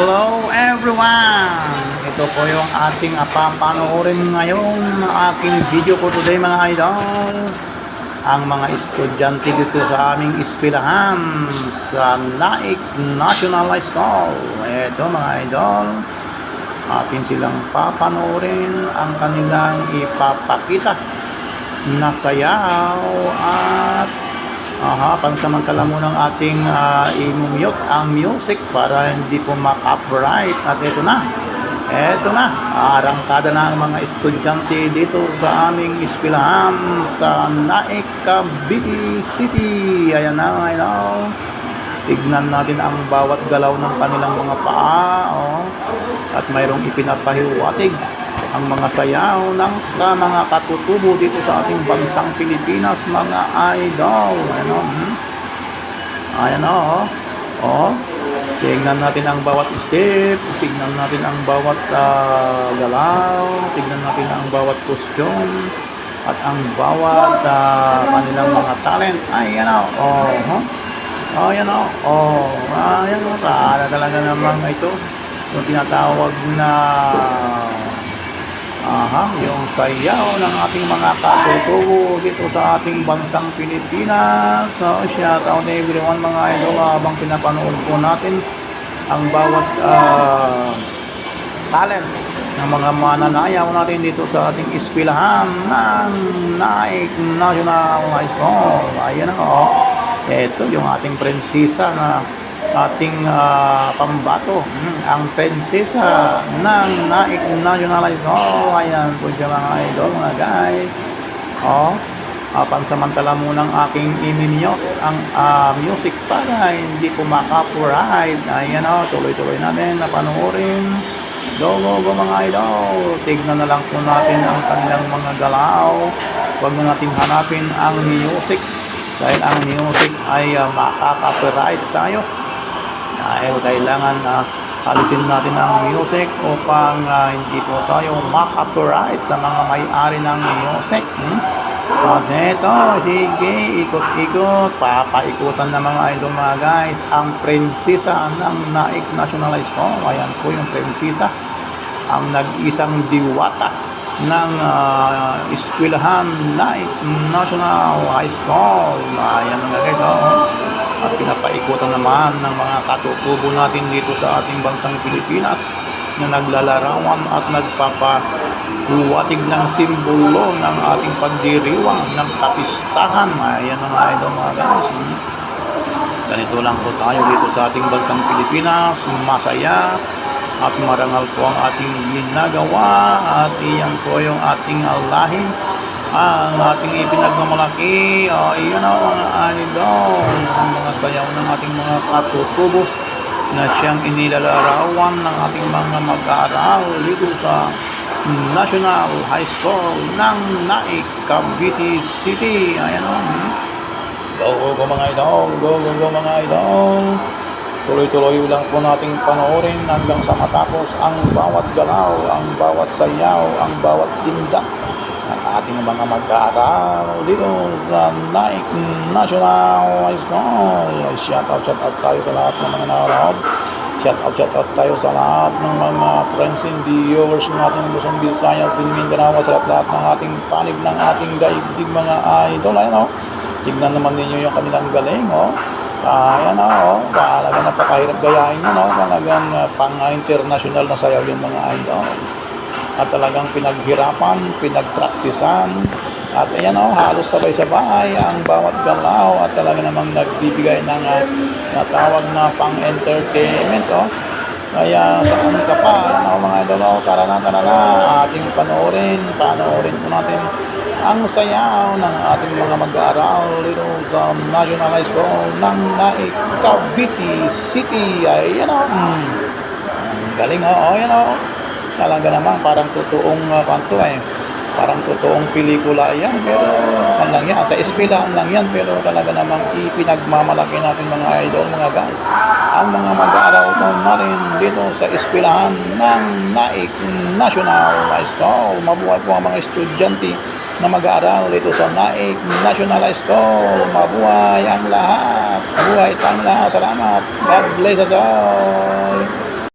Hello everyone! Ito po yung ating papanoorin ngayon na aking video po today mga idol. Ang mga estudyante dito sa aming ispilahan sa Naik National High School. Ito mga idol, atin silang papanoorin ang kanilang ipapakita na sayaw at Aha, pansamantala mo ng ating uh, i-mute ang music para hindi po ma-copyright. At ito na, ito na, arangkada na ang mga estudyante dito sa aming eskwelahan sa Naik, Cavite City. Ayan na, ayun. Tignan natin ang bawat galaw ng kanilang mga paa. Oh. At mayroong ipinapahiwatig ang mga sayaw ng ka, mga katutubo dito sa ating bansang Pilipinas, mga idol. Ano? Hmm? Ayan o. Oh. oh. Tingnan natin ang bawat step, tignan natin ang bawat uh, galaw, tignan natin ang bawat costume, at ang bawat uh, kanilang mga talent. Ay, yan o. Oh, huh? Oh, o. Oh, ayan o. Para talaga namang ito. Yung tinatawag na Aha, yung sayaw ng ating mga katutubo dito sa ating bansang Pilipinas. So, shout out to everyone mga idol habang pinapanood po natin ang bawat uh, talent ng mga mananayaw natin dito sa ating ispilahan ng Naik National High School. Ayan ako. Ito yung ating prinsesa na ating uh, pambato. Hmm, ang prinsesa ng Naik Nationalized oh ayan po siya mga idol mga guys oh uh, pansamantala munang aking iminyo ang uh, music para hindi po makapuright ayan oh tuloy-tuloy natin na panoorin go go mga idol. Tignan na lang po natin ang kanilang mga galaw. Huwag na natin hanapin ang music. Dahil ang music ay uh, makaka-copyright tayo dahil kailangan na uh, alisin natin ang music upang uh, hindi po tayo makapiright sa mga may-ari ng music. Hmm? At ito, sige, ikot-ikot, papaikutan ng mga idol mga guys, ang prinsesa ng Naik National High School. Ayan po yung prinsesa, ang nag-isang diwata ng uh, eskwelahan Naik National High School. Ayan oh at pinapaikutan naman ng mga katutubo natin dito sa ating bansang Pilipinas na naglalarawan at nagpapaluwatig ng simbolo ng ating pagdiriwang ng kapistahan. Ayan mga idol mga guys. Ganito lang po tayo dito sa ating bansang Pilipinas. Masaya at marangal po ang ating ginagawa at iyan po yung ating lahi ang ating ipinagmamalaki o uh, iyan o mga idol. Ang mga sayaw ng ating mga katutubo na siyang inilalarawan ng ating mga mag-aaral dito sa National High School ng Naik, Cavite City. Ayan o hmm. go go go mga idol. Go go go mga idol. Tuloy-tuloy lang po nating panoorin hanggang sa matapos ang bawat galaw, ang bawat sayaw, ang bawat tindak ng ating mga mag-aaral dito sa Naik National High School. Shout out, shout out tayo sa lahat ng mga naroon. Shout out, shout out tayo sa lahat ng mga friends and viewers natin ng Luzon, Visayas, din Mindanao, sa lahat ng ating panig ng ating daigdig mga idol. Ayan o, oh. tignan naman ninyo yung kanilang galing o. Oh. Ayan o, oh. talaga napakahirap gayahin yun o. Talagang uh, pang-international na sayaw yung mga idol at talagang pinaghirapan, pinagpraktisan at ayan o, oh, halos sabay-sabay ang bawat galaw at talaga namang nagbibigay ng uh, natawag na pang-entertainment o. Oh. Kaya saan ka pa, ayan o oh, mga idol o, tara na, tara na, ating panoorin, panoorin po natin ang sayaw ng ating mga mag-aaral dito sa National High School ng Naik, Cavite City. Ayan o, mm. galing o, oh, ayan o talaga naman parang totoong uh, kanto eh. Parang totoong pelikula yan pero ang lang yan sa eskwelahan lang yan pero talaga namang ipinagmamalaki natin mga idol mga guys. Ang mga mag-aaral natin dito sa eskwelahan ng Naik National High School. Mabuhay po ang mga estudyante na mag-aaral dito sa Naik National High School. Mabuhay ang lahat. Mabuhay tayong lahat. Salamat. God bless us all